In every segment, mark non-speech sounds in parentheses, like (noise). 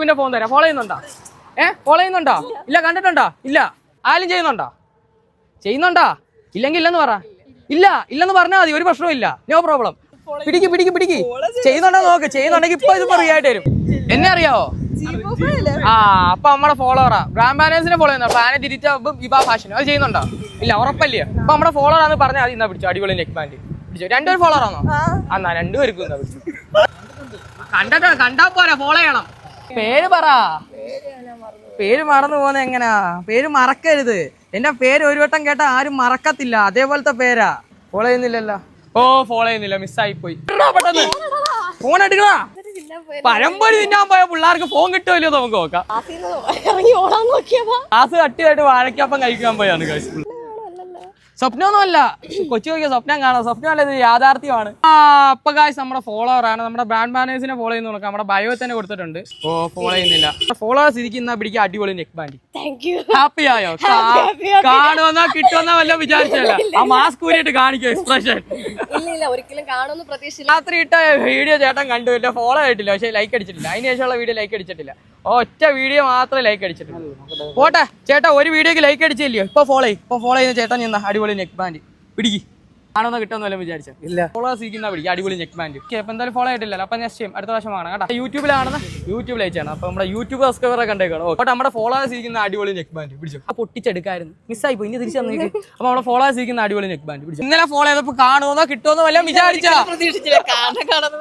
പിന്നെ ഫോൺ തരാം. ഫോളോ ചെയ്യുന്നുണ്ടോ? ഏ? ഫോളോ ചെയ്യുന്നുണ്ടോ? ഇല്ല കണ്ടിട്ടുണ്ടോ? ഇല്ല. ആരും ചെയ്യുന്നുണ്ടോ? ചെയ്യുന്നുണ്ടോ? ഇല്ലെങ്കിൽ ഇല്ലെന്ന് പറ. ഇല്ല ഇല്ലെന്ന് പറഞ്ഞാൽ മതി. ഒരു പ്രശ്നവും ഇല്ല. നോ പ്രോബ്ലം പിടിക്ക് പിടിക്ക് പിടിക്ക്. ചെയ്യുന്നുണ്ടോ നോക്ക്. ചെയ്യുന്നുണ്ടെങ്കിൽ ഇപ്പൊ ഇത് ഫ്രീ ആയിട്ട് വരും. എന്നെ അറിയാവോ? ആ അപ്പൊ നമ്മുടെ ഫോളോവറാ ഗ്രാൻഡ് ബാനേഴ്സിനെ ഫോളോ ചെയ്യുന്ന പ്ലാനറ്റ് ഇരിറ്റും ഇബാ ഫാഷൻ അത് ചെയ്യുന്നുണ്ടോ? ഇല്ല ഉറപ്പല്ലേ? അപ്പൊ നമ്മുടെ ഫോളോവർ ആണെന്ന് പറഞ്ഞാൽ അത് ഇന്നാ പിടിച്ചു. അടിപൊളി നെക്ക് ബാൻഡ് പിടിച്ചു. രണ്ടുപേരും ഫോളോവർ ആണോ? എന്നാ രണ്ടുപേർക്കും ഇന്നാ പിടിച്ചു. കണ്ടിട്ടോ കണ്ടാ പോരാ. ഫോളോ ചെയ്യണം. പേര് പറ. പേര് മറന്നു പോകുന്ന എങ്ങനാ? പേര് മറക്കരുത്. എന്റെ പേര് ഒരു വട്ടം കേട്ട ആരും മറക്കത്തില്ല. അതേപോലത്തെ പേരാ. ഫോളോ ചെയ്യുന്നില്ലല്ലോ. ഓ ഫോളോ ചെയ്യുന്നില്ല. മിസ്സായി പോയി പെട്ടെന്ന്. ഫോൺ എടുക്കണ പരമ്പര തിന്നാൻ പോയ പിള്ളേർക്ക് ഫോൺ കിട്ടുമല്ലോ നമുക്ക് നോക്കാം. ഇറങ്ങി ഓടാൻ നോക്കിയതാ. ക്ലാസ് കട്ടിയായിട്ട് വാഴയ്ക്കപ്പം കഴിക്കാൻ പോയാണ് guys. സ്വപ്നമൊന്നുമല്ല. കൊച്ചു നോക്കിയ സ്വപ്നം കാണാം. സ്വപ്നമല്ല ഇത് യാഥാർത്ഥ്യമാണ്. ആ അപ്പൊ കാശ് നമ്മുടെ ഫോളോവർ ആണ്. നമ്മുടെ ബ്രാൻഡ് മാനേഴ്സിനെ ഫോളോ ചെയ്യുന്ന നോക്കാം. നമ്മുടെ ബയോ തന്നെ കൊടുത്തിട്ടുണ്ട്. ഓ ഫോളോ ചെയ്യുന്നില്ല. ഫോളോവേഴ്സ് ഇരിക്കുന്ന പിടിക്കുക അടിപൊളി നെക്ക് ബാൻഡി ഹാപ്പി ആയോ. കാണുമെന്നാ കിട്ടുമെന്നാ വല്ല വിചാരിച്ചല്ല ആ മാസ്ക് കൂടിയിട്ട് കാണിക്കും എക്സ്പ്രഷൻ ഇല്ല ഇല്ല ഒരിക്കലും കാണുമെന്ന് പ്രതീക്ഷയില്ല. രാത്രി ഇട്ട വീഡിയോ ചേട്ടൻ കണ്ടു. ഫോളോ ആയിട്ടില്ല. പക്ഷെ ലൈക്ക് അടിച്ചിട്ടില്ല. അതിന് ശേഷമുള്ള വീഡിയോ ലൈക്ക് അടിച്ചിട്ടില്ല. ഒറ്റ വീഡിയോ മാത്രമേ ലൈക്ക് അടിച്ചിട്ടുള്ളൂ. പോട്ടെ ചേട്ടാ ഒരു വീഡിയോക്ക് ലൈക്ക് അടിച്ചില്ലയോ? ഇപ്പൊ ഫോളോ ചെയ്യും. ഇപ്പൊ ഫോളോ ചെയ്യുന്ന ചേട്ടൻ നിന്ന അടിപൊളി നെക്ക് ബാൻഡ് പിടിക്ക്. ആണോന്ന് കിട്ടുമെന്നല്ല വിചാരിച്ച? ഇല്ല. ഫോളോ സീക്കുന്ന പിടിക്കും. അടിപൊളി നെക്ക് ബാൻഡ് ഓക്കെ അപ്പൊ എന്തായാലും ഫോളോ ആയിട്ടില്ല അപ്പൊ നെക്സ്റ്റ് ചെയ്യും അടുത്ത പ്രാവശ്യം കാണാം കേട്ടോ. യൂട്യൂബിലാണെന്ന് യൂട്യൂബിൽ അയച്ചാണ്. അപ്പൊ നമ്മുടെ യൂട്യൂബ് സബ്സ്ക്രൈബറെ കണ്ടേക്കാണ് അപ്പോൾ നമ്മുടെ ഫോളോ ചെയ്യുന്ന അടിപൊളി നെക്ക് ബാൻഡ് പിടിച്ചു? ആ പൊട്ടിച്ചെടുക്കായിരുന്നു. മിസ്സായി പോയി. ഇനി തിരിച്ചു തന്നേക്ക് (laughs) അപ്പൊ നമ്മുടെ ഫോളോ ചെയ്യുന്ന അടിപൊളി നെക്ക് ബാൻഡ് പിടിച്ചു? ഇന്നലെ ഫോളോ ചെയ്തപ്പോ കാണുമെന്നോ കിട്ടുമെന്നോ വല്ലതും വിചാരിച്ചാ? പ്രതീക്ഷിച്ചില്ല. കാണാൻ കാണാൻ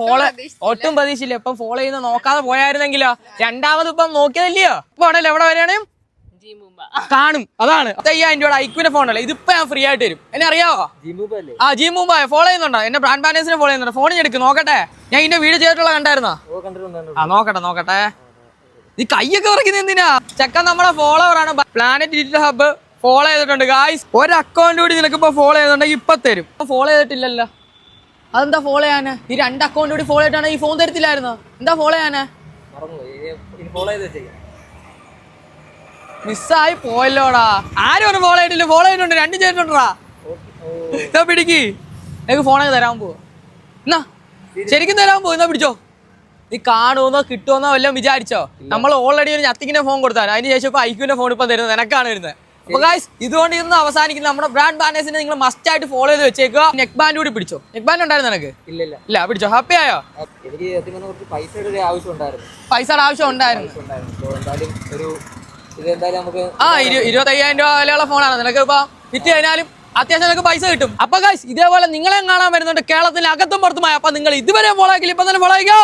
ഫോളോ ഒട്ടും പ്രതീക്ഷയില്ല ഇപ്പം ഫോളോ ചെയ്യുന്ന നോക്കാതെ പോയായിരുന്നെങ്കിലോ രണ്ടാമത് ഇപ്പം നോക്കിയതല്ലയോ? ഇപ്പൊ ആണല്ലോ എവിടെ വരെയാണ് കാണും. അതാണ്. അയ്യായിരം രൂപയുടെ ഐക്വിന്റെ ഫോണല്ലേ ഇതിപ്പോ ഞാൻ ഫ്രീ ആയിട്ട് തരും. എന്നെ അറിയാവോ? ആ ജി മുമ്പ് ഫോളോ ചെയ്യുന്നുണ്ടോ? എന്നെ ബ്രാൻഡ് മാനേജറിനെ ഫോളോ ചെയ്യുന്നുണ്ടോ? ഫോണിൽ എടുക്കും നോക്കട്ടെ. ഞാൻ ഇതിന്റെ വീഡിയോ ചെയ്തിട്ടുള്ള കണ്ടായിരുന്നോ? ആ നോക്കട്ടെ നോക്കട്ടെ. നീ കൈയൊക്കെ ഉറക്കുന്നത് എന്തിനാ? ചെക്കൻ നമ്മളെ ഫോളോവറാണ് ആണ്. പ്ലാനറ്റ് ഡിജിറ്റൽ ഹബ്ബ് ഫോളോ ചെയ്തിട്ടുണ്ട്. ഗായ്സ് ഒരു അക്കൗണ്ട് കൂടി നിനക്ക് ഇപ്പൊ ഫോളോ ചെയ്തിട്ടുണ്ടെങ്കിൽ ഇപ്പൊ തരും. ഫോളോ ചെയ്തിട്ടില്ലല്ലോ. അതെന്താ ഫോളോ ചെയ്യാന്? ഈ രണ്ട് അക്കൗണ്ട് കൂടി ഫോളോ ചെയ്തിട്ടാണ് ഈ ഫോൺ തരത്തില്ലായിരുന്നു? എന്താ ഫോളോ ചെയ്യാന്? മിസ്സായി പോയല്ലോടാ. ആരും ഒന്ന് ഫോളോ ചെയ്തിട്ടില്ല. ഫോളോ ചെയ്തിട്ടുണ്ട്. രണ്ടും ചെയ്തിട്ടുണ്ടാ ഇതാ പിടിക്ക്. എനിക്ക് ഫോണൊക്കെ തരാൻ പോവാ. എന്നാ? ശരിക്കും തരാൻ പോവും. എന്നാ പിടിച്ചോ? നീ കാണുമെന്നോ കിട്ടുമെന്നോ വല്ലതും വിചാരിച്ചോ? നമ്മൾ ഓൾറെഡി ഒരു ഞത്തിക്കിന്റെ ഫോൺ കൊടുത്താൽ അതിന് ശേഷം ഇപ്പൊ ഐക്യൂന്റെ ഫോൺ ഇപ്പൊ തരുന്നത് നിനക്കാണ് വരുന്നത് അപ്പൊ ഗായ്സ് ഇതുകൊണ്ട് ഇന്ന് അവസാനിക്കുന്ന. നമ്മുടെ ബ്രാൻഡ് ബാനേഴ്സിനെ നിങ്ങൾ മസ്റ്റ് ആയിട്ട് ഫോളോ ചെയ്ത് വെച്ചേക്കുക. നെക്ക് ബാൻഡ് കൂടി പിടിച്ചോ? നെക്ക് ബാൻഡ് ഉണ്ടായിരുന്നു നിനക്ക്? ഇല്ല ഇല്ല പിടിച്ചോ? ഹാപ്പി ആയോ? എനിക്ക് പൈസയുടെ ആവശ്യം ഉണ്ടായിരുന്നു. പൈസയുടെ ആവശ്യം ഉണ്ടായിരുന്നു. ആ ഇരു ഇരുപത്തയ്യായിരം രൂപ വിലയുള്ള ഫോണാണ് നിനക്ക് ഇപ്പൊ വിറ്റ് കഴിഞ്ഞാലും അത്യാവശ്യം നിനക്ക് പൈസ കിട്ടും. അപ്പൊ ഗൈസ് ഇതേപോലെ നിങ്ങളെ കാണാൻ വരുന്നുണ്ട് കേരളത്തിന് അകത്തും പുറത്തുമായി. അപ്പൊ നിങ്ങൾ ഇതുവരെ ഫോളോ ആക്കില്ല ഇപ്പൊ തന്നെ ഫോളോ ആയിക്കോ.